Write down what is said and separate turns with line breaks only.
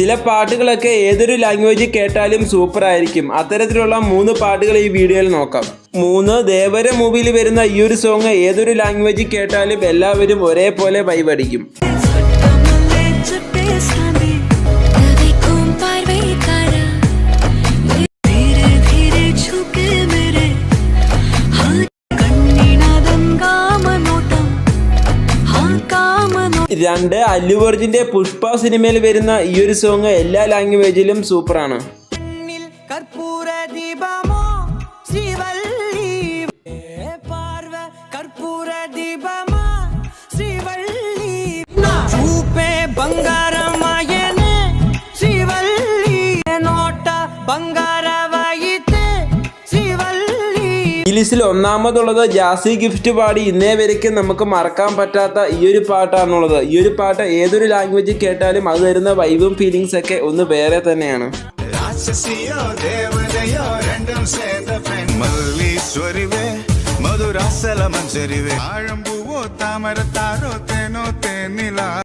ചില പാട്ടുകളൊക്കെ ഏതൊരു ലാംഗ്വേജ് കേട്ടാലും സൂപ്പർ ആയിരിക്കും. അത്തരത്തിലുള്ള മൂന്ന് പാട്ടുകൾ ഈ വീഡിയോയിൽ നോക്കാം. മൂന്ന് ദേവര മൂവിയിൽ വരുന്ന ഈ ഒരു സോങ് ഏതൊരു ലാംഗ്വേജ് കേട്ടാലും എല്ലാവരും ഒരേപോലെ വൈബടിക്കും രണ്ട് അല്ലു പുഷ്പ സിനിമയിൽ വരുന്ന ഈ ഒരു സോങ് എല്ലാ ലാംഗ്വേജിലും സൂപ്പറാണ്
കർപ്പൂര ദീപമോ? ശ്രീവല്ലി പാർവ
ഈ ലിസ്റ്റിൽ ഒന്നാമതുള്ളത് ജാസി ഗിഫ്റ്റ് പാടി ഇന്നേ വരയ്ക്കും നമുക്ക് മറക്കാൻ പറ്റാത്ത ഈ ഒരു പാട്ടാണുള്ളത്. ഈ ഒരു പാട്ട് ഏതൊരു ലാംഗ്വേജ് കേട്ടാലും അത് തരുന്ന വൈബും ഫീലിങ്സ് ഒക്കെ ഒന്ന് വേറെ തന്നെയാണ്.
മധുരാസല മഞ്ചരിവേ ആഴമ്പൂവോ താരോ തേനോ തേനില